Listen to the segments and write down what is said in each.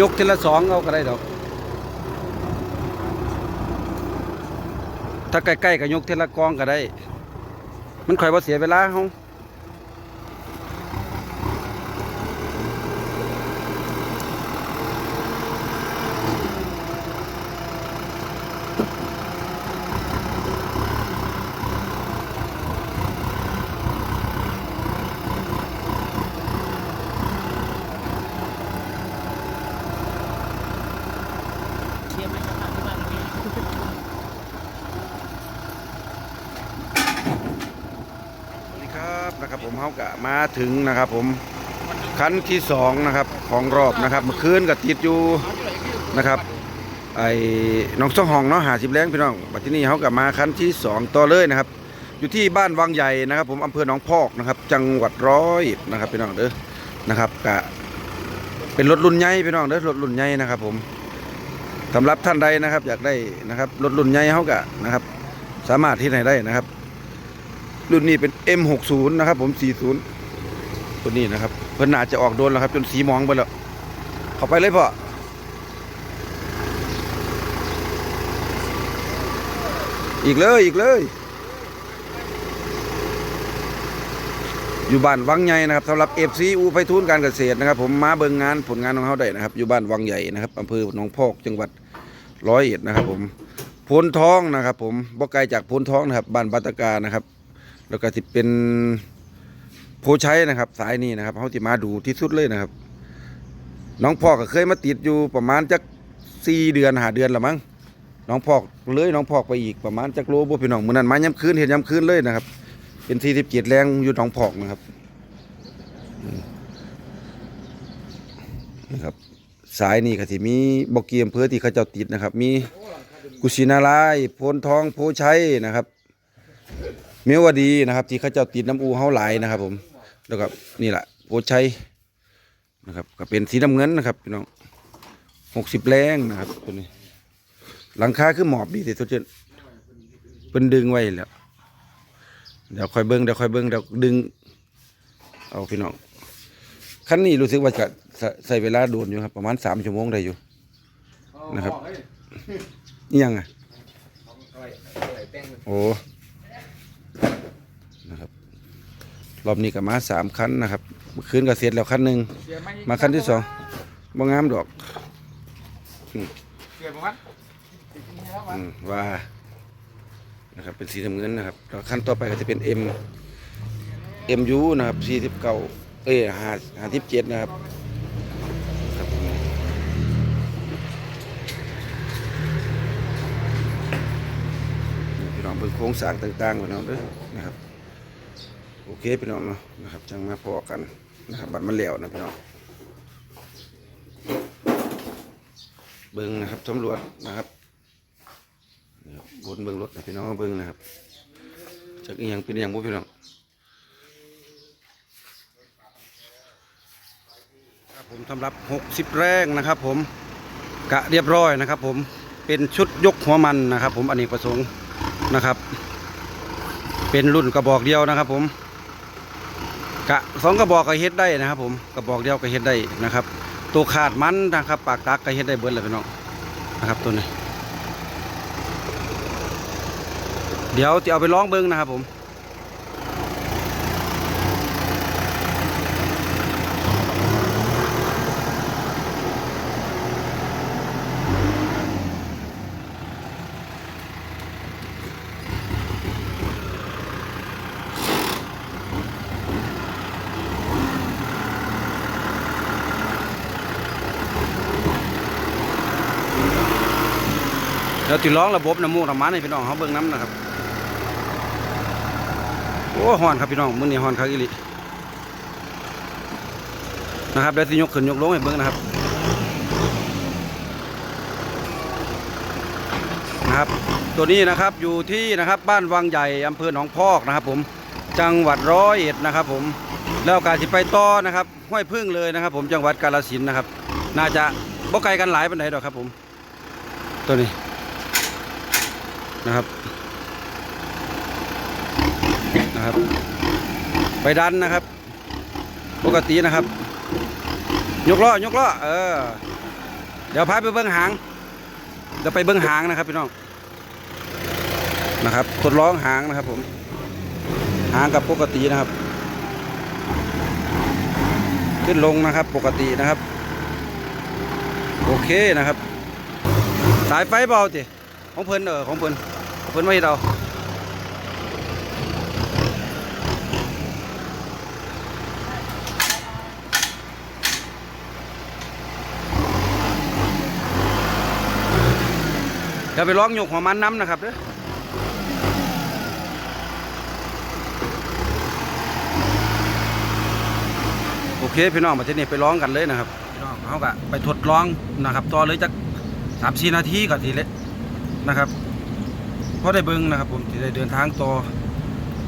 ยกทีละสองเอาก็ได้ดอก ถ้าใกล้ๆก็ยกทีละกองก็ได้ มันค่อยว่าเสียเวลาเฮา เชียร์ไหมครับที่บ้านพี่ สวัสดีครับนะครับผมเฮา กะมาถึงนะครับ ผมคันที่สองนะครับของรอบนะครับเมื่อคืนก็ติดอยู่นะครับ ไอ้น้องซ่องห้องเนาะหาสิบแรงพี่น้องบัดที่นี่เฮากะมาคันที่สองต่อเลยนะครับ อยู่ที่บ้านวังใหญ่นะครับ ผมอำเภอหนองพอกนะครับ จังหวัดร้อยนะครับพี่น้องเด้อนะครับกะเป็นรถรุ่นใหญ่พี่น้องเด้อรถรุ่นใหญ่นะครับ ผมสำหรับท่านใดนะครับ อยากได้นะครับรถรุ่นใหญ่เฮากะนะครับ สามารถที่ไหนได้นะครับ รุ่นนี้เป็น M60 นะครับ ผม 40 ตัวนี้นะครับ เพิ่นน่าจะออกโดนแล้วครับ จนสีมองไปแล้วเข้าไปเลยพ่ออีกเลยอีกเลย อยู่บ้านวังใหญ่นะครับสำหรับ FC อูไพฑูรย์การเกษตรนะครับ ผมมาเบิงงานผลงานของเขาได้นะครับ อยู่บ้านวังใหญ่นะครับอำเภอหนองพอกจังหวัดร้อยเอ็ดนะครับ ผมพนท้องนะครับ ผมบ่ไกลจากพนท้องนะครับบ้านบัตตกานะครับ แล้วก็สิเป็นโพชัยนะครับ สายนี้นะครับเขาจะมาดูที่สุดเลยนะครับ น้องพ่อก็เคยมาติดอยู่ประมาณจักสี่เดือนหาเดือนละมั้งน้องพอกเลยน้องพอกไปอีกประมาณจักโลบ่พี่น้องมื้อนั้นมาย้ำคืนเห็นย้ำคืนเลยนะครับ เป็นสี่สิบเจ็ดแรงอยู่หนองพอกนะครับนะครับสายนี่ก็สิมีบกเกียมเพื่อที่เขาเจ้าติดนะครับ มีกุชินารายโพนทองโพชัยนะครับ เมียวดีนะครับที่เขาเจ้าติดน้ำอูเฮาหลายนะครับ ผมแล้วก็นี่แหละโพชัยนะครับก็เป็นสีน้ำเงินนะครับพี่น้องหกสิบแรงนะครับตัวนี้ หลังคาคือหมอบดีแต่ตัวเจนเป็นดึงไว้แล้วเดี๋ยวคอยเบิ้งเดี๋ยวคอยเบิ้งเดี๋ยวดึง เอาพี่น้องคันนี้รู้สึกว่าจะใส่ใส่เวลาโดนอยู่ครับ ประมาณสามชั่วโมงได้อยู่นะครับนี่ยังอะโอ้ นะครับ รอบนี้ก็มาสามคันนะครับเมื่อคืนก็เสร็จแล้วคันหนึ่งเชียร์ไหมมาคันที่สองบ่งามดอกเชียร์มั้งอืมว่านะครับเป็นสีน้ำเงินนะครับแล้วขั้นต่อไปก็จะเป็น M MU นะครับสี่สิบเก้าเอ้ยห้าห้าสิบเจ็ดนะครับครับนี่พี่น้องเบิ่งโครงสร้างต่างๆพี่น้องเด้อนะครับ โอเคพี่น้องเนาะนะครับจังมาพอกันนะครับบัตรมันแล้วนะพี่น้องเบิ้งนะครับตำรวจนะครับนี่ครับนเบิ้งรถนะพี่น้องเบิ้งนะครับจากอีหยังเป็นอย่างบ่พี่น้องครับผมสำหรับ 60 แรงนะครับ ผมกะเรียบร้อยนะครับ ผมเป็นชุดยกหัวมันนะครับ ผมอันนี้ประสงค์นะครับ เป็นรุ่นกระบอกเดียวนะครับ ผม กะสองกระบอกก็เฮ็ดได้นะครับ ผมกระบอกเดียวก็เฮ็ดได้นะครับ ตัวขาดมันนะครับ ปากตักก็เฮ็ดได้เบิดเลยพี่น้องนะครับตัวนี้ เดี๋ยวจะเอาไปลองเบิ้งนะครับผม ดี๋ยวติลองระบบน้ำมูกน้ำมันให้พี่น้องเขาเบิ้งน้ำนะครับโอ้ฮอนครับพี่น้องมื้อนี้ฮอนคักอีหลีนะครับเดี๋ยวสิยกขึ้นยกลงให้เบิ่งนะครับนะครับ ตัวนี้นะครับอยู่ที่นะครับบ้านวังใหญ่อำเภอหนองพอกนะครับผมจังหวัดร้อยเอ็ดนะครับผมแล้วการสิไปต่อนะครับห้วยพึ่งเลยนะครับ ผมจังหวัดกาฬสินธุ์นะครับ น่าจะบ่ไกลกันหลายปานใดดอกครับผม ตัวนี้ นะครับนะครับไปดันนะครับ ปกตินะครับ ยกล้อยกล้อเออ เดี๋ยวพาไปเบิ้องหางเดี๋ยวไปเบิ้องหางนะครับพี่น้องนะครับทดลองหางนะครับ ผม หางกับปกตินะครับ ขึ้นลงนะครับปกตินะครับ โอเคนะครับ สายไฟเบาจิ ของเพิ่นเออของเพิ่นของเพิ่นไม่ให้เราเดี๋ยวไปร้องหยกหัวมันน้ำนะครับเด้อโอเคพี่น้องมาที่นี่ไปร้องกันเลยนะครับพี่น้องเขาก็ไปทดลองนะครับต่อเลยจากสามสี่นาทีก่อนทีเล็ นะครับเพราะได้เบิ้งนะครับ ผมที่ได้เดินทางต่อ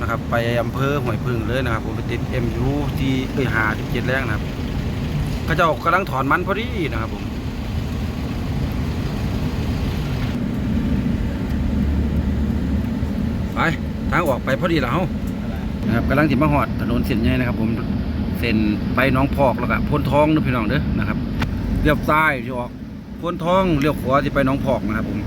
นะครับ ไปอำเภอห้วยพึ่งเลยนะครับ ผมไปติด MU ที่เอ้ยหาที่เจ็ดแรงนะครับเขาเจ้ากำลังถอนมันพอดีนะครับผมไปทางออกไปพอดีแล้วนะครับกำลังสิมาหอดถนนเส้นใหญ่นะครับ ผมเส้นไปน้องพอกแล้วก็พ้นท้องนะพี่น้องเด้อนะครับเลี้ยวซ้ายที่ออกพ้นท้องเลี้ยวขวาที่ไปน้องพอกนะครับผม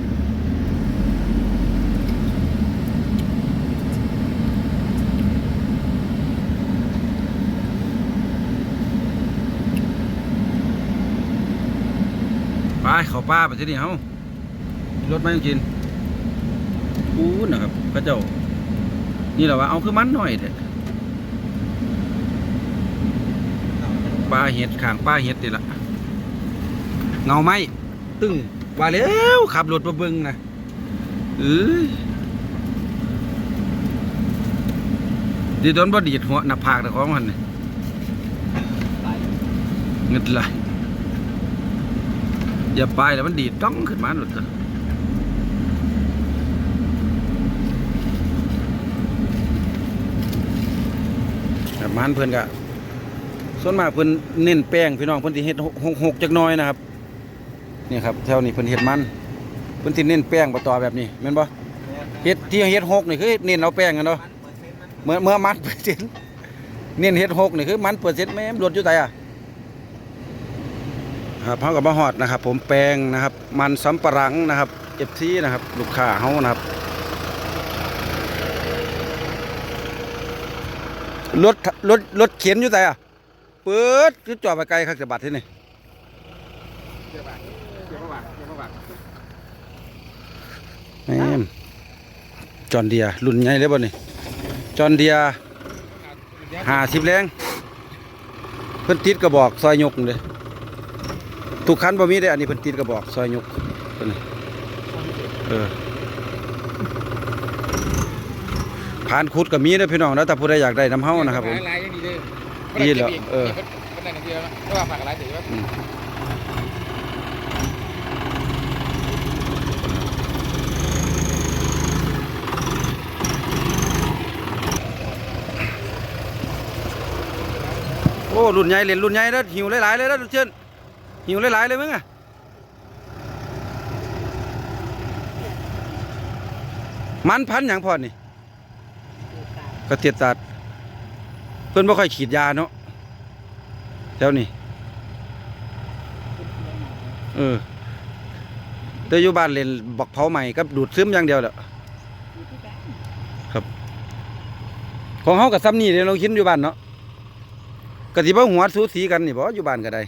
เขาป้าไปที่นี่เฮารถไม่ต้องกินปูนนะครับพระเจ้า นี่แหละว่าเอาคือมันหน่อยเถอะปลาเห็ดขางปลาเห็ดนี่ละเงาไหมตึ้งว่าแล้วขับรถมาเบิ่งนะเอ้ยดีโดนบ่ดีดหัวหน้าผากแต่ของมันนี่เงินไหล อย่าไปแล้วมันดีดต้องขึ้นมาหลุดเถอะแบบมันเพิ่นก็ส่วนมากเพิ่นเน้นแป้งพี่น้องเพิ่นสิเฮ็ดหกหกจักหน้อยนะครับนี่ครับแถวนี้เพิ่นเฮ็ดมันเพิ่นสิเน้นแป้งบ่ต่อแบบนี้แม่นบ่เฮ็ดที่เฮ็ดหกนี่คือเน้นเอาแป้งกันเนาะเมื่อเมื่อมันเปอร์เซ็นต์เน้นเฮ็ดหกนี่คือมันเปอร์เซ็นต์แม่มนลดอยู่ไสอะ ครับเฮาก็มาฮอดนะครับ ผมแป้งนะครับ มันสำปะหลังนะครับ FC นะครับ ลูกค้าเฮานะครับรถรถรถเข็นอยู่ไหนอะเปิดคือจอดไปไกลคักจะบัดที่นี่เดี๋ยวบาทเดี๋ยวบาทเดี๋ยวบาทแม่มจอนเดียรุ่นใหญ่เลยบ่นี่จอนเดียห้าสิบแรงเพิ่นติดกระบอกซอยยกเลย ทุกคันบ่มีได้ออันนี้เพิ่นติดกระบอกซอยยกเพิ่นนี่เออผ่านขุดก็มีเด้อพี่น้องแล้วแต่ผู้ใดอยากได้น้ำเฮานะครับผมลายยังดีเลยดีเหรอเออคนนั้นเดียวนะไม่ว่าฝากอะไรเดี๋ยวอืมโอ้รุ่นใหญ่เล่นรุ่นใหญ่แล้วหิวหลายๆเลยแล้วเชิญ หิวหลายๆเลยมึงอะมันพันอย่างพอนี่กระเตียดตัด เพื่อนบ่ค่อยฉีดยาเนาะแถวนี้เออแต่อยู่บ้านเล่นบักเผาใหม่กับดูดซึมอย่างเดียวแหละครับ ของเฮากับซ้ำนี่เดี๋ยวเราคิดอยู่บ้านเนาะกะสิบ่หัวสูสีกันนี่บ่อยู่บ้านก็ได้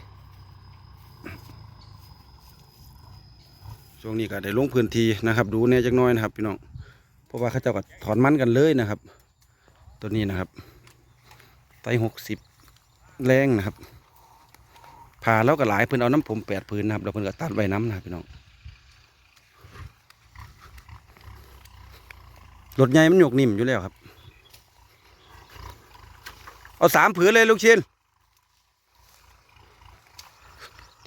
ช่วงนี้ก็ได้ลงพื้นที่นะครับ ดูแน่จักน้อยนะครับพี่น้องเพราะว่าเขาเจ้าก็ถอนมันกันเลยนะครับ ตัวนี้นะครับไตหกสิบแรงนะครับผ่าแล้วก็หลายเพิ่นเอาน้ำผมแปดพื้นนะครับแล้วเพิ่นก็ตัดใบน้ำนะครับพี่น้องรถใหญ่มันหยกนิ่มอยู่แล้วครับ เอาสามผืนเลยลูกชิ้น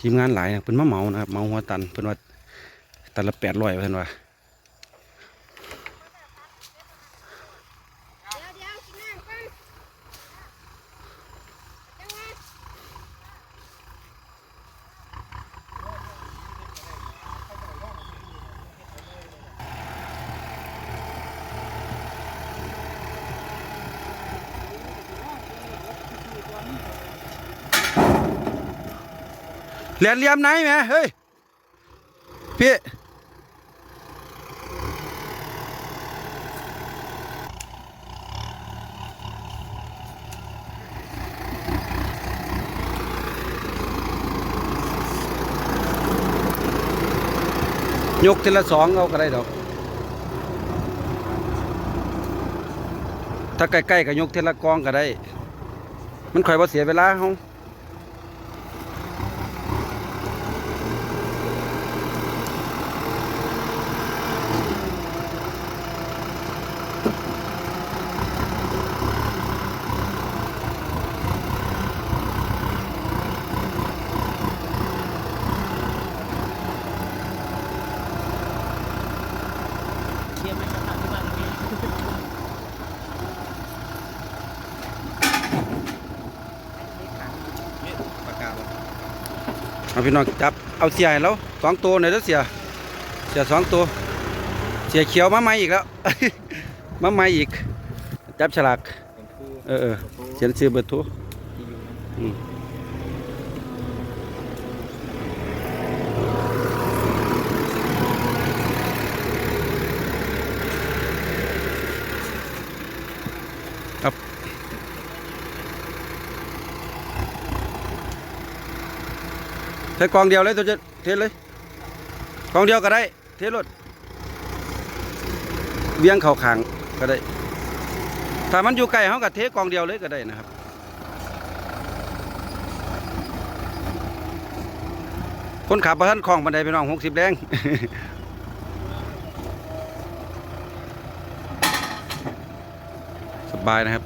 ทีมงานหลายนะเพิ่นมาเหมานะครับเหมาหัวตันเพิ่นว่า ตันละแปดร้อยเพิ่นว่าเดี๋ยวเดี๋ยวกินน้ำก่อนจังหวะเหรียญเหลี่ยมไหนแม่เฮ้ยพี่ ยกทีละสองเอาก็ได้ดอก ถ้าใกล้ๆก็ยกทีละกองก็ได้ มันค่อยว่าเสียเวลาเฮา เทียมไม่กระทำที่บ้านนี้ ปากกาบ่ เอาพี่น้องจับเอาเสียแล้วสองตัวหน่อยแล้วเสียเสียสองตัว เสียเขียวมาใหม่อีกแล้วมาใหม่อีก จับฉลาก เออเออเขียนชื่อเบอร์โทร ที่อยู่ อืมครับใช้กองเดียวเลยตัวจะเทเลยกองเดียวก็ได้ เทรถเวียงเข่าขางก็ได้ ถ้ามันอยู่ไกลเขาก็เทกองเดียวเลยก็ได้นะครับคนขับประทันคลองบันไดไปน้องหกสิบแรงสบายนะครับ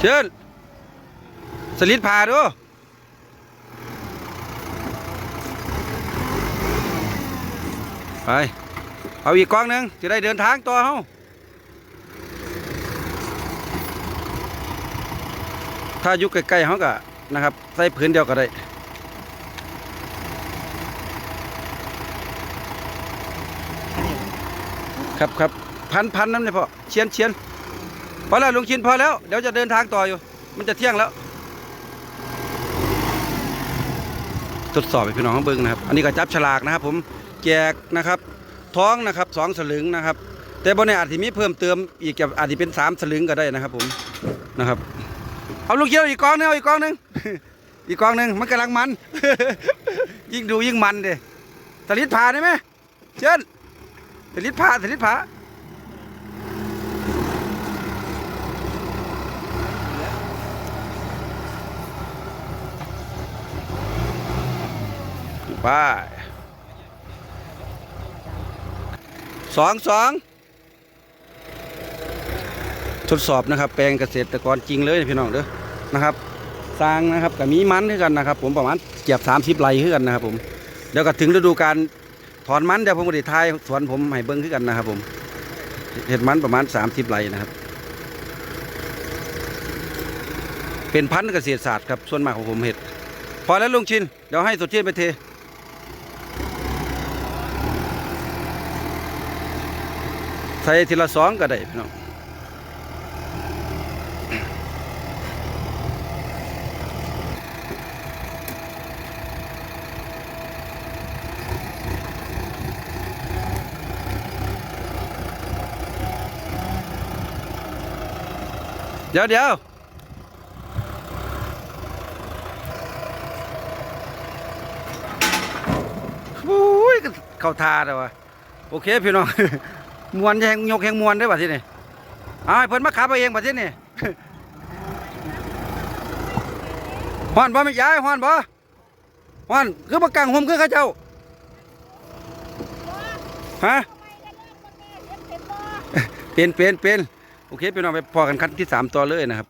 เชิญสลิดพาดู ไป เอาอีกกองหนึ่งจะได้เดินทางต่อเฮาถ้าอยู่ใกล้ๆเขาก็นะครับ ใส่พื้นเดียวก็ได้ครับครับพันพันน้ำเลยพ่อเชียนเชียนพอแล้วลุงชินพอแล้ว เดี๋ยวจะเดินทางต่ออยู่ มันจะเที่ยงแล้ว ทดสอบให้พี่น้องเบิ่งนะครับ อันนี้ก็จับฉลากนะครับผม แจกนะครับท้องนะครับสองสลึงนะครับ แต่บนนี้อาจจะมีเพิ่มเติมอีกจะอาจจะเป็นสามสลึงก็ได้นะครับผมนะครับ เอาลูกเขียวอีกกองหนึงเอาอีกกองหนึงอีกกองหนึงมันกำลังมัน ยิ่งดูยิ่งมันเด้สลิดผ่าได้ไหมเชิญสลิดผ่าสลิดผ่าไป สองสองทดสอบนะครับ แปลงเกษตรกรจริงเลยพี่น้องเด้อนะครับสร้างนะครับกับมีมันคือกันนะครับ ผมประมาณเกียบสามสิบไร่คือกันนะครับ ผมเดี๋ยวก็ถึงฤดูการถอนมันเดี๋ยวผมก็ได้ทายสวนผมให้เบิ้งคือกันนะครับ ผมเห็ดมันประมาณสามสิบไร่นะครับ เป็นพันธุ์เกษตรศาสตร์ครับส่วนมากของผมเห็ด พอแล้วลุงชินเดี๋ยวให้สดชื่นไปเท ใส่ทีละสองก็ได้พี่น้องเดี๋ยวเดี๋ยวโอ้ยเข้าทาเลยวะโอเคพี่น้อง มวนแหงยกแหงมวนได้ป่ะที่นี่เอาให้เพิ่นมาขับเอาเองป่ะที่นี่ฮ้อนบ่ไม่ย้ายฮ้อนบ่ฮ้อนคือประกังห่มคือเข้าเจ้าฮะเป็นเป็นเป็นโอเคพี่น้องไปพอกันคันที่สามต่อเลยนะครับ